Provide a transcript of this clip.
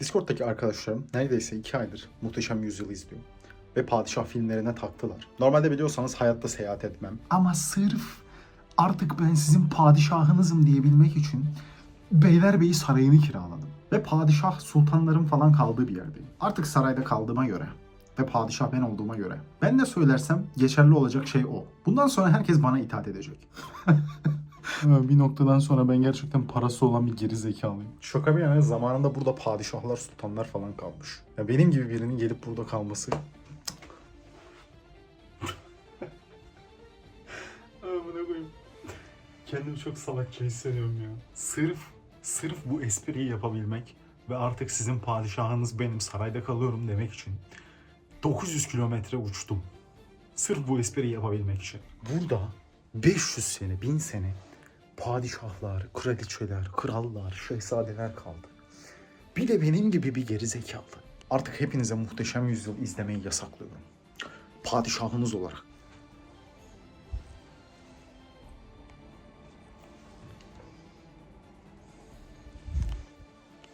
Discord'daki arkadaşlarım neredeyse 2 aydır Muhteşem Yüzyıl'ı izliyor. Ve padişah filmlerine taktılar. Normalde biliyorsanız hayatta seyahat etmem. Ama sırf artık ben sizin padişahınızım diyebilmek için Beylerbeyi Sarayı'nı kiraladım. Ve padişah sultanların falan kaldığı bir yerdeyim. Artık sarayda kaldığıma göre ve padişah ben olduğuma göre. Ben ne söylersem geçerli olacak şey o. Bundan sonra herkes bana itaat edecek. bir noktadan sonra ben gerçekten parası olan bir geri zekalıyım. Şaka bir yana zamanında burada padişahlar, sultanlar falan kalmış. Ya benim gibi birinin gelip burada kalması... Amına koyayım. Kendimi çok salakça hissediyorum ya. Sırf, sırf bu espriyi yapabilmek ve artık sizin padişahınız benim sarayda kalıyorum demek için 900 kilometre uçtum. Sırf bu espriyi yapabilmek için. Burada 500 sene, 1000 sene padişahlar, kraliçeler, krallar, şehzadeler kaldı. Bir de benim gibi bir gerizekalı. Artık hepinize muhteşem yüzyıl izlemeyi yasaklıyorum. Padişahınız olarak.